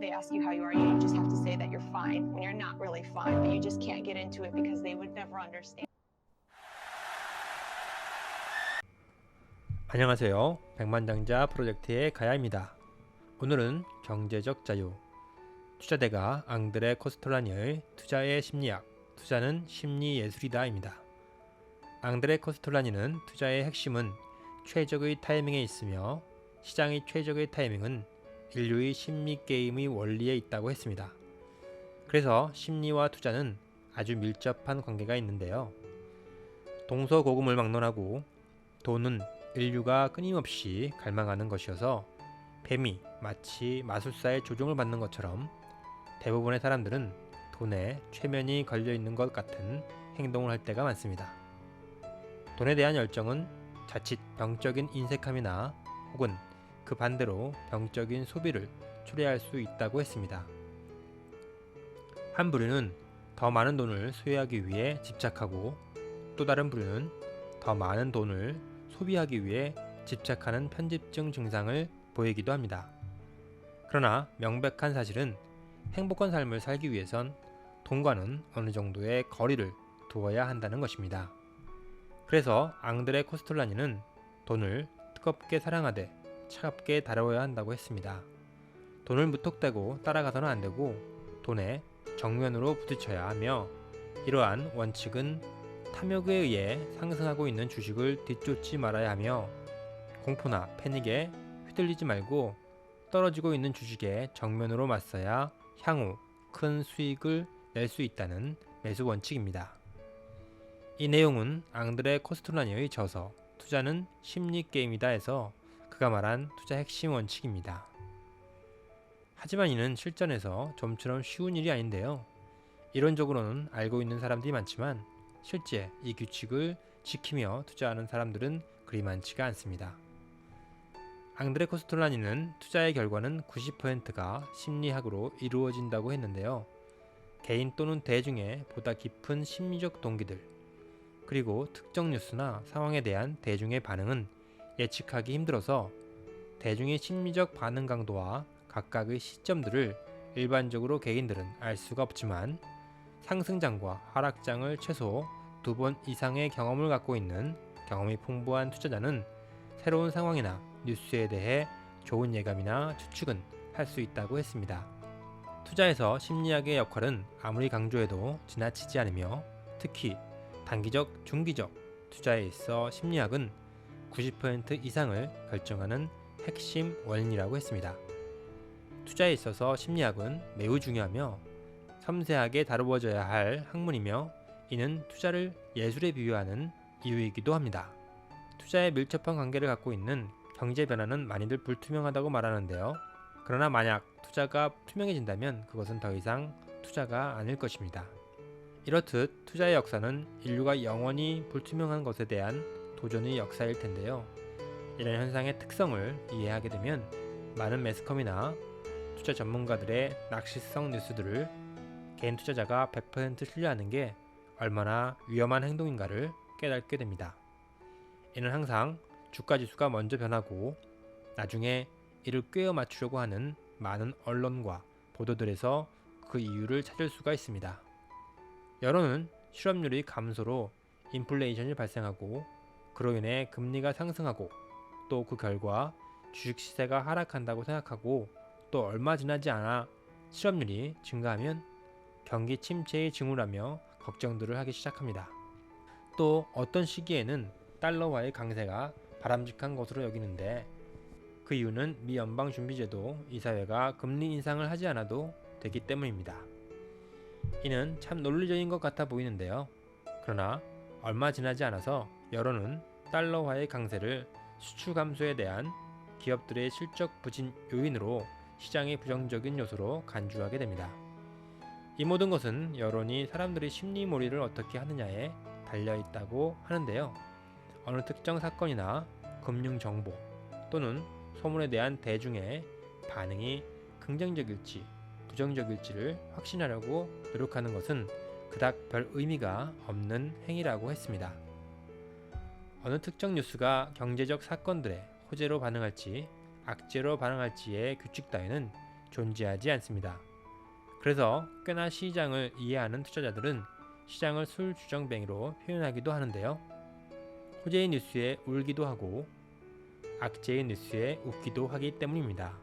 they ask you how you are, you just have to say that you're fine when you're not really fine, but you just can't get into it because they would never understand. 안녕하세요. 백만장자 프로젝트의 가야입니다. 오늘은 경제적 자유, 투자대가 앙드레 코스톨라니의 투자의 심리학, 투자는 심리 예술이다입니다. 앙드레 코스톨라니는 투자의 핵심은 최적의 타이밍에 있으며 시장의 최적의 타이밍은 인류의 심리 게임의 원리에 있다고 했습니다. 그래서 심리와 투자는 아주 밀접한 관계가 있는데요. 동서고금을 막론하고 돈은 인류가 끊임없이 갈망하는 것이어서 뱀이 마치 마술사의 조종을 받는 것처럼 대부분의 사람들은 돈에 최면이 걸려 있는 것 같은 행동을 할 때가 많습니다. 돈에 대한 열정은 자칫 병적인 인색함이나 혹은 그 반대로 병적인 소비를 초래할 수 있다고 했습니다. 한 부류는 더 많은 돈을 소유하기 위해 집착하고 또 다른 부류는 더 많은 돈을 소비하기 위해 집착하는 편집증 증상을 보이기도 합니다. 그러나 명백한 사실은 행복한 삶을 살기 위해선 돈과는 어느 정도의 거리를 두어야 한다는 것입니다. 그래서 앙드레 코스톨라니는 돈을 뜨겁게 사랑하되 차갑게 다뤄야 한다고 했습니다. 돈을 무턱대고 따라가서는 안 되고 돈에 정면으로 부딪혀야 하며 이러한 원칙은 탐욕에 의해 상승하고 있는 주식을 뒤쫓지 말아야 하며 공포나 패닉에 휘둘리지 말고 떨어지고 있는 주식에 정면으로 맞서야 향후 큰 수익을 낼 수 있다는 매수 원칙입니다. 이 내용은 앙드레 코스톨라니의 저서 투자는 심리 게임이다에서 그가 말한 투자 핵심 원칙입니다. 하지만 이는 실전에서 좀처럼 쉬운 일이 아닌데요. 이론적으로는 알고 있는 사람들이 많지만 실제 이 규칙을 지키며 투자하는 사람들은 그리 많지가 않습니다. 앙드레 코스톨라니는 투자의 결과는 90%가 심리학으로 이루어진다고 했는데요. 개인 또는 대중의 보다 깊은 심리적 동기들, 그리고 특정 뉴스나 상황에 대한 대중의 반응은 예측하기 힘들어서 대중의 심리적 반응 강도와 각각의 시점들을 일반적으로 개인들은 알 수가 없지만 상승장과 하락장을 최소 두 번 이상의 경험을 갖고 있는 경험이 풍부한 투자자는 새로운 상황이나 뉴스에 대해 좋은 예감이나 추측은 할 수 있다고 했습니다. 투자에서 심리학의 역할은 아무리 강조해도 지나치지 않으며 특히 단기적, 중기적 투자에 있어 심리학은 90% 이상을 결정하는 핵심 원인이라고 했습니다. 투자에 있어서 심리학은 매우 중요하며 섬세하게 다루어져야 할 학문이며 이는 투자를 예술에 비유하는 이유이기도 합니다. 투자에 밀접한 관계를 갖고 있는 경제 변화는 많이들 불투명하다고 말하는데요. 그러나 만약 투자가 투명해진다면 그것은 더 이상 투자가 아닐 것입니다. 이렇듯 투자의 역사는 인류가 영원히 불투명한 것에 대한 도전의 역사일 텐데요. 이런 현상의 특성을 이해하게 되면 많은 매스컴이나 투자 전문가들의 낚시성 뉴스들을 개인 투자자가 100% 신뢰하는 게 얼마나 위험한 행동인가를 깨닫게 됩니다. 이는 항상 주가 지수가 먼저 변하고 나중에 이를 꿰어 맞추려고 하는 많은 언론과 보도들에서 그 이유를 찾을 수가 있습니다. 여론은 실업률이 감소로 인플레이션이 발생하고 그로 인해 금리가 상승하고 또 그 결과 주식 시세가 하락한다고 생각하고 또 얼마 지나지 않아 실업률이 증가하면 경기 침체의 징후라며 걱정들을 하기 시작합니다. 또 어떤 시기에는 달러와의 강세가 바람직한 것으로 여기는데 그 이유는 미 연방준비제도 이사회가 금리 인상을 하지 않아도 되기 때문입니다. 이는 참 논리적인 것 같아 보이는데요. 그러나 얼마 지나지 않아서 여론은 달러화의 강세를 수출 감소에 대한 기업들의 실적 부진 요인으로 시장의 부정적인 요소로 간주하게 됩니다. 이 모든 것은 여론이 사람들의 심리 몰이를 어떻게 하느냐에 달려 있다고 하는데요. 어느 특정 사건이나 금융 정보 또는 소문에 대한 대중의 반응이 긍정적일지 부정적일지를 확신하려고 노력하는 것은 그닥 별 의미가 없는 행위라고 했습니다. 어느 특정 뉴스가 경제적 사건들의 호재로 반응할지 악재로 반응할지의 규칙 따위는 존재하지 않습니다. 그래서 꽤나 시장을 이해하는 투자자들은 시장을 술 주정뱅이로 표현하기도 하는데요. 호재의 뉴스에 울기도 하고 악재의 뉴스에 웃기도 하기 때문입니다.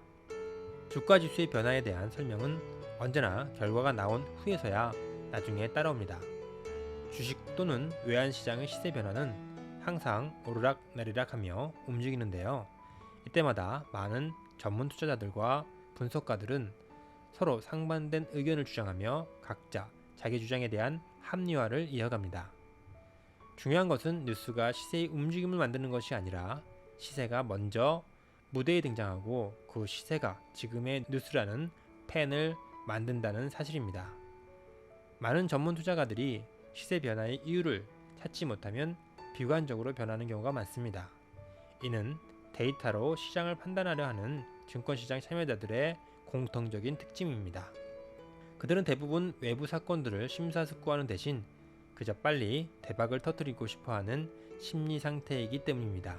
주가 지수의 변화에 대한 설명은 언제나 결과가 나온 후에서야 나중에 따라옵니다. 주식 또는 외환 시장의 시세 변화는 항상 오르락 내리락하며 움직이는데요. 이때마다 많은 전문 투자자들과 분석가들은 서로 상반된 의견을 주장하며 각자 자기 주장에 대한 합리화를 이어갑니다. 중요한 것은 뉴스가 시세의 움직임을 만드는 것이 아니라 시세가 먼저 무대에 등장하고 그 시세가 지금의 뉴스라는 펜을 만든다는 사실입니다. 많은 전문 투자가들이 시세 변화의 이유를 찾지 못하면 비관적으로 변하는 경우가 많습니다. 이는 데이터로 시장을 판단하려 하는 증권시장 참여자들의 공통적인 특징입니다. 그들은 대부분 외부 사건들을 심사숙고하는 대신 그저 빨리 대박을 터뜨리고 싶어 하는 심리 상태이기 때문입니다.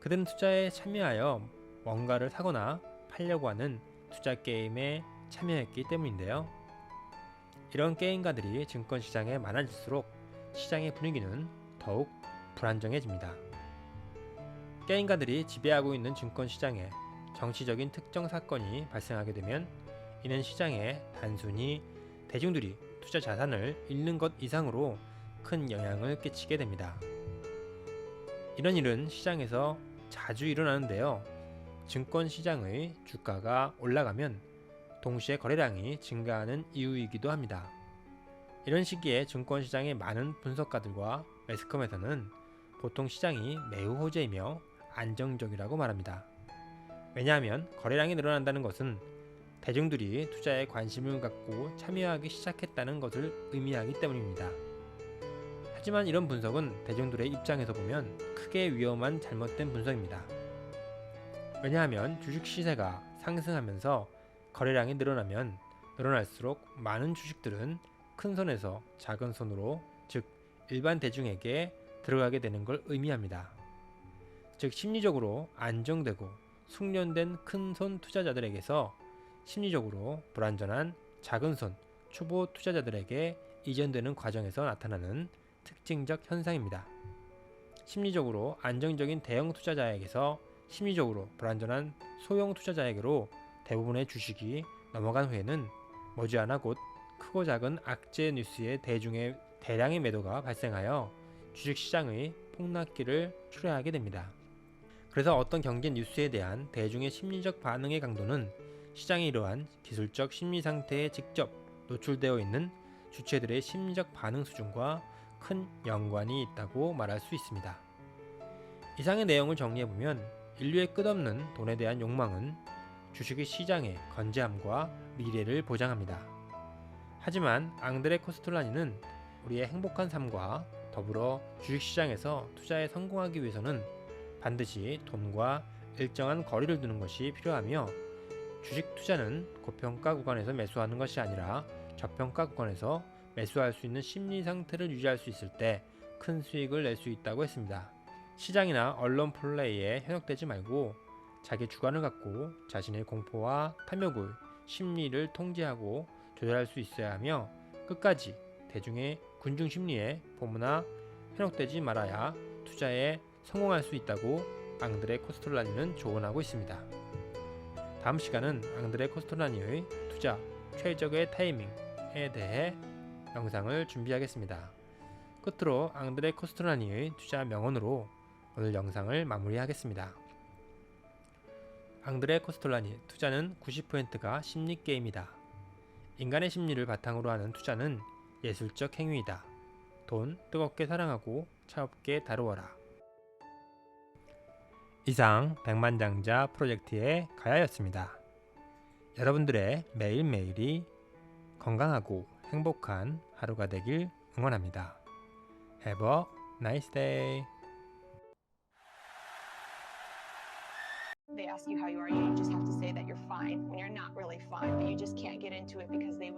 그들은 투자에 참여하여 뭔가를 사거나 팔려고 하는 투자 게임에 참여했기 때문인데요. 이런 게임가들이 증권 시장에 많아질수록 시장의 분위기는 더욱 불안정해집니다. 게임가들이 지배하고 있는 증권 시장에 정치적인 특정 사건이 발생하게 되면 이는 시장에 단순히 대중들이 투자 자산을 잃는 것 이상으로 큰 영향을 끼치게 됩니다. 이런 일은 시장에서 자주 일어나는데요. 증권 시장의 주가가 올라가면 동시에 거래량이 증가하는 이유이기도 합니다. 이런 시기에 증권 시장의 많은 분석가들과 매스컴에서는 보통 시장이 매우 호재이며 안정적이라고 말합니다. 왜냐하면 거래량이 늘어난다는 것은 대중들이 투자에 관심을 갖고 참여하기 시작했다는 것을 의미하기 때문입니다. 하지만 이런 분석은 대중들의 입장에서 보면 크게 위험한 잘못된 분석입니다. 왜냐하면 주식 시세가 상승하면서 거래량이 늘어나면 늘어날수록 많은 주식들은 큰 손에서 작은 손으로 즉 일반 대중에게 들어가게 되는 걸 의미합니다. 즉 심리적으로 안정되고 숙련된 큰 손 투자자들에게서 심리적으로 불안전한 작은 손 초보 투자자들에게 이전되는 과정에서 나타나는 특징적 현상입니다. 심리적으로 안정적인 대형 투자자에게서 심리적으로 불안전한 소형 투자자에게로 대부분의 주식이 넘어간 후에는 머지않아 곧 크고 작은 악재 뉴스의 대중의 대량의 매도가 발생하여 주식 시장의 폭락기를 초래하게 됩니다. 그래서 어떤 경제 뉴스에 대한 대중의 심리적 반응의 강도는 시장의 이러한 기술적 심리 상태에 직접 노출되어 있는 주체들의 심리적 반응 수준과 큰 연관이 있다고 말할 수 있습니다. 이상의 내용을 정리해 보면 인류의 끝없는 돈에 대한 욕망은 주식의 시장의 건재함과 미래를 보장합니다. 하지만 앙드레 코스톨라니는 우리의 행복한 삶과 더불어 주식시장에서 투자에 성공하기 위해서는 반드시 돈과 일정한 거리를 두는 것이 필요하며 주식 투자는 고평가 구간에서 매수하는 것이 아니라 저평가 구간에서 매수할 수 있는 심리 상태를 유지할 수 있을 때 큰 수익을 낼 수 있다고 했습니다. 시장이나 언론 플레이에 현혹되지 말고 자기 주관을 갖고 자신의 공포와 탐욕을 심리를 통제하고 조절할 수 있어야 하며 끝까지 대중의 군중 심리에 보무나 현혹되지 말아야 투자에 성공할 수 있다고 앙드레 코스톨라니는 조언하고 있습니다. 다음 시간은 앙드레 코스톨라니의 투자 최적의 타이밍에 대해 영상을 준비하겠습니다. 끝으로 앙드레 코스톨라니의 투자 명언으로 오늘 영상을 마무리하겠습니다. 앙드레 코스톨라니 투자는 90%가 심리 게임이다. 인간의 심리를 바탕으로 하는 투자는 예술적 행위이다. 돈 뜨겁게 사랑하고 차갑게 다루어라. 이상 백만장자 프로젝트의 가야였습니다. 여러분들의 매일매일이 건강하고 행복한 하루가 되길 응원합니다. Have a nice day. They ask you how you are, you just have to say that you're fine when you're not really fine, but you just can't get into it because they would